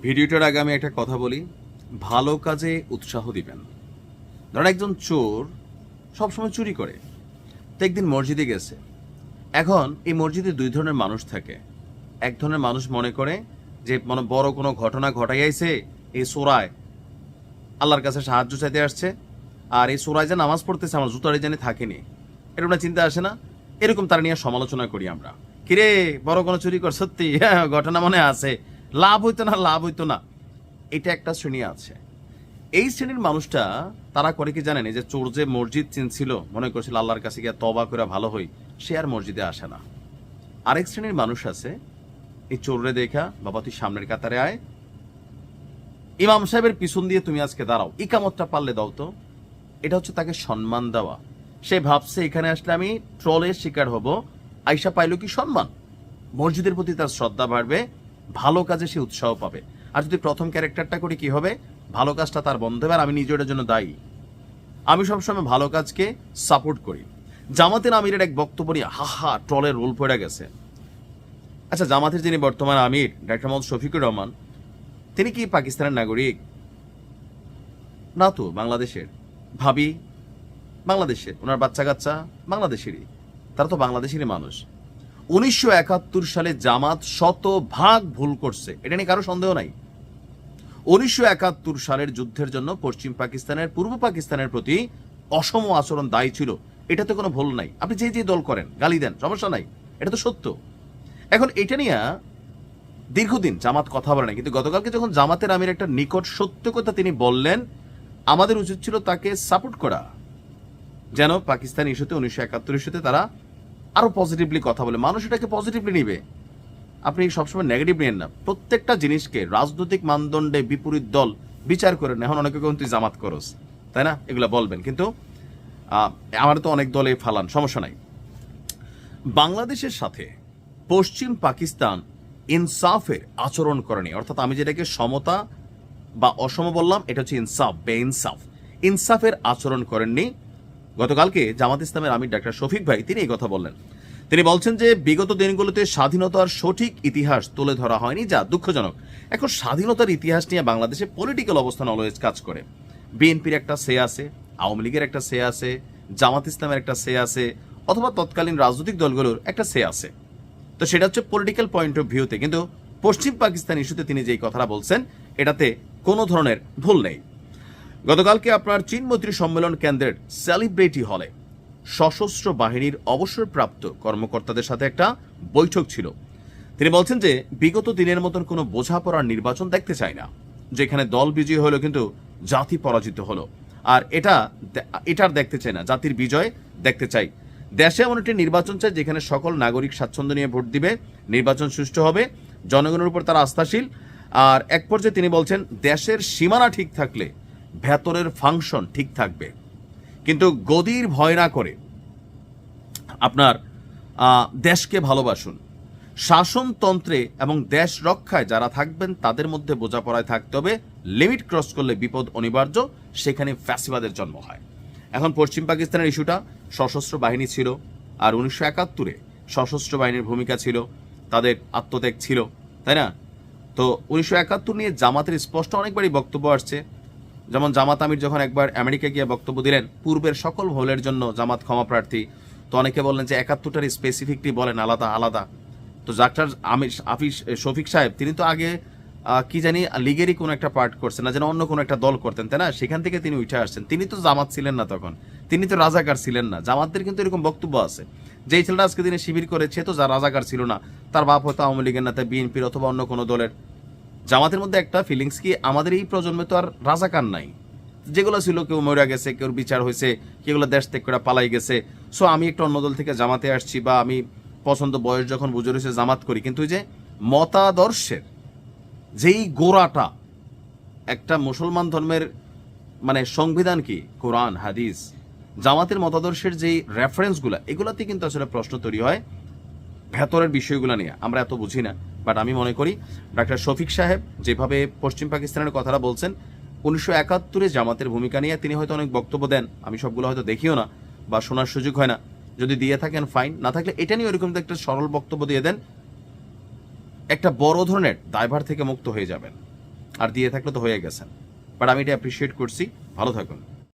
ভিডিওটার আগে আমি একটা কথা বলি। ভালো কাজে উৎসাহ দিবেন। ধরেন একজন চোর সবসময় চুরি করে। তো একদিন মসজিদে গেছে। এখন এই মসজিদে দুই ধরনের মানুষ থাকে। এক ধরনের মানুষ মনে করে যে মানে বড় কোনো ঘটনা ঘটাইয়াইছে এই সোরায় আল্লাহর কাছে সাহায্য চাইতে আসছে। আর এই সোরায় যে নামাজ পড়তেছে, আমার জুতারে জানি থাকেনি। এরকম চিন্তা আসে না। এরকম তারা নিয়ে সমালোচনা করি আমরা। কিরে, বড় কোনো চুরি কর, সত্যি হ্যাঁ ঘটনা মনে আছে। লাভ হইতো না, লাভ হইতো না। এটা একটা শ্রেণি আছে। এই শ্রেণির মানুষটা, তারা করে কি জানেন? যে চোর যে মসজিদ চিনছিল, মনে করছিল আল্লাহর কাছে গিয়ে তবা করে ভালো হই, সে আর মসজিদে আসে না। আরেক শ্রেণির মানুষ আছে, এই চোররে দেখা, বাবা, তুই সামনের কাতারে আয়। ইমাম সাহেবের পিছন দিয়ে তুমি আজকে দাঁড়াও। ইকামতটা পারলে দাও তো। এটা হচ্ছে তাকে সম্মান দেওয়া। সে ভাবছে, এখানে আসলে আমি ট্রলের শিকার হব। আইসা পাইল কি সম্মান? মসজিদের প্রতি তার শ্রদ্ধা বাড়বে। ভালো কাজে সে উৎসাহ পাবে। আর যদি প্রথম ক্যারেক্টারটা করি, কি হবে? ভালো কাজটা তার বন্ধ। হবে আর আমি নিজে জন্য দায়ী। আমি সবসময় ভালো কাজকে সাপোর্ট করি। জামাতের আমিরের এক বক্তব্য নিয়ে হা হা ট্রলের রোল পড়ে গেছে। আচ্ছা জামাতের যিনি বর্তমান আমির, ডাক্তার মোহাম্মদ শফিকুর রহমান, তিনি কি পাকিস্তানের নাগরিক? না তো, বাংলাদেশের। ভাবি, বাংলাদেশের। ওনার বাচ্চা কাচ্চা বাংলাদেশেরই। তারা তো বাংলাদেশেরই মানুষ। উনিশশো একাত্তর সালে জামাত শত ভাগ ভুল করছে। এটা নিয়ে কারও সন্দেহ নাই। উনিশশো একাত্তর সালের যুদ্ধের জন্য পশ্চিম পাকিস্তানের, পূর্ব পাকিস্তানের প্রতি অসম আচরণ দায়ী ছিল। এটাতে কোনো ভুল নাই। আপনি যে যে দল করেন, গালি দেন, সমস্যা নাই। এটা তো সত্য। এখন এটা নিয়ে দীর্ঘদিন জামাত কথা বলে না কিন্তু গতকালকে যখন জামাতের আমির একটা নিকট সত্য কথা তিনি বললেন, আমাদের উচিত ছিল তাকে সাপোর্ট করা। যেন পাকিস্তান ইস্যুতে, উনিশশো একাত্তর ইস্যুতে তারা আরও পজিটিভলি কথা বলে। মানুষ এটাকে পজিটিভলি নিবে। আপনি সবসময় নেগেটিভ নেন না। প্রত্যেকটা জিনিসকে রাজনৈতিক মানদণ্ডে বিপরীত দল বিচার করে এখন অনেকে কোন তুই জামাত করস। তাই না? এগুলো বলবেন। কিন্তু আমার তো অনেক দলে ফালান, সমস্যা নাই। বাংলাদেশের সাথে পশ্চিম পাকিস্তান ইনসাফের আচরণ করেনি অর্থাৎ আমি যেটাকে সমতা বা অসম বললাম, এটা হচ্ছে ইনসাফ বে ইনসাফ ইনসাফের আচরণ করেননি গতকালকে জামাত ইসলামের আমির ডাক্তার শফিক ভাই তিনি এই কথা বললেন। তিনি বলছেন যে, বিগত দিনগুলোতে স্বাধীনতার সঠিক ইতিহাস তুলে ধরা হয়নি, যা দুঃখজনক। এখন স্বাধীনতার ইতিহাস নিয়ে বাংলাদেশে পলিটিক্যাল অবস্থান অলওয়েজ কাজ করে। বিএনপির একটা সে আছে, আওয়ামী লীগের একটা সে আছে, জামাত ইসলামের একটা সে আছে, অথবা তৎকালীন রাজনৈতিক দলগুলোর একটা সে আছে। তো সেটা হচ্ছে পলিটিক্যাল পয়েন্ট অফ ভিউতে কিন্তু পশ্চিম পাকিস্তান ইস্যুতে তিনি যেই কথাটা বলছেন, এটাতে কোনো ধরনের ভুল নেই। গতকালকে আপনার চীন মৈত্রী সম্মেলন কেন্দ্রের সেলিব্রিটি হলে সশস্ত্র বাহিনীর অবসরপ্রাপ্ত কর্মকর্তাদের সাথে একটা বৈঠক ছিল। তিনি বলছেন যে, বিগত দিনের মতন কোনো বোঝাপড়ার নির্বাচন দেখতে চায় না, যেখানে দল বিজয়ী হলো কিন্তু জাতি পরাজিত হলো। আর এটা এটার দেখতে চায় না, জাতির বিজয় দেখতে চাই। দেশে এমন একটি নির্বাচন চাই, যেখানে সকল নাগরিক স্বাচ্ছন্দ্য নিয়ে ভোট দিবে, নির্বাচন সুষ্ঠু হবে, জনগণের উপর তারা আস্থাশীল। আর এক পর্যায়ে তিনি বলছেন, দেশের সীমানা ঠিক থাকলে ভেতরের ফাংশন ঠিক থাকবে। কিন্তু গদির ভয় না করে আপনার দেশকে ভালোবাসুন। শাসনতন্ত্রে এবং দেশ রক্ষায় যারা থাকবেন, তাদের মধ্যে বোঝাপড়ায় থাকতে হবে। লিমিট ক্রস করলে বিপদ অনিবার্য, সেখানে ফ্যাসিবাদের জন্ম হয়। এখন পশ্চিম পাকিস্তানের ইস্যুটা, সশস্ত্র বাহিনী ছিল, আর উনিশশো একাত্তরে সশস্ত্র বাহিনীর ভূমিকা ছিল, তাদের আত্মত্যাগ ছিল, তাই না? তো উনিশশো একাত্তর নিয়ে জামাতের স্পষ্ট অনেকবারই বক্তব্য আসছে যেমন জামাত আমির যখন একবার আমেরিকা গিয়ে বক্তব্য দিলেন, পূর্বের সকল ভুলের জন্য জামাত ক্ষমা প্রার্থী, তো অনেকে বললেন যে একাত্তরটার স্পেসিফিকটি বলেন আলাদা আলাদা। তো ডাক্তার আমির আফিস শফিক সাহেব, তিনি তো আগে কি জানি লিগেরই কোনো একটা পার্ট করছেন না, যেন অন্য কোনো একটা দল করতেন, তাই না? সেখান থেকে তিনি উঠে আসছেন। তিনি তো জামাত ছিলেন না তখন। তিনি তো রাজাকার ছিলেন না। জামাতদের কিন্তু এরকম বক্তব্য আছে। যেই ছেলেটা আজকে দিনে শিবির করেছে, তো যা রাজাকার ছিল না। তার বাপ হয়তো আওয়ামী লীগের না বিএনপির অথবা অন্য কোনো দলের। জামাতের মধ্যে একটা ফিলিংস কি, আমাদের এই প্রজন্মে তো আর রাজাকার নাই। যেগুলো ছিল, কেউ মরে গেছে, কেউ বিচার হয়েছে কেউগুলো দেশ ত্যাগ করে পালাই গেছে। সো আমি একটা অন্য দল থেকে জামাতে আসছি বা আমি পছন্দ বয়স যখন বুঝে রয়েছে, জামাত করি। কিন্তু যে মতাদর্শের যেই গোড়াটা, একটা মুসলমান ধর্মের মানে সংবিধান কি? কোরআন, হাদিস। জামাতের মতাদর্শের যেই রেফারেন্সগুলো এগুলাতে কিন্তু আসলে প্রশ্ন তৈরি হয় ভেতরের বিষয়গুলো নিয়ে। আমরা এত বুঝি না। বাট আমি মনে করি ডাক্তার শফিক সাহেব যেভাবে পশ্চিম পাকিস্তানের কথাটা বলছেন, উনিশশো একাত্তরে জামাতের ভূমিকা নিয়ে তিনি হয়তো অনেক বক্তব্য দেন, আমি সবগুলো হয়তো দেখিও না বা শোনার সুযোগ হয় না। যদি দিয়ে থাকেন ফাইন না থাকলে এটা নিয়ে ওরকম একটা সরল বক্তব্য দিয়ে দেন, একটা বড় ধরনের দায়ভার থেকে মুক্ত হয়ে যাবেন। আর দিয়ে থাকলে তো হয়ে গেছেন। বাট আমি এটা অ্যাপ্রিসিয়েট করছি। ভালো থাকুন।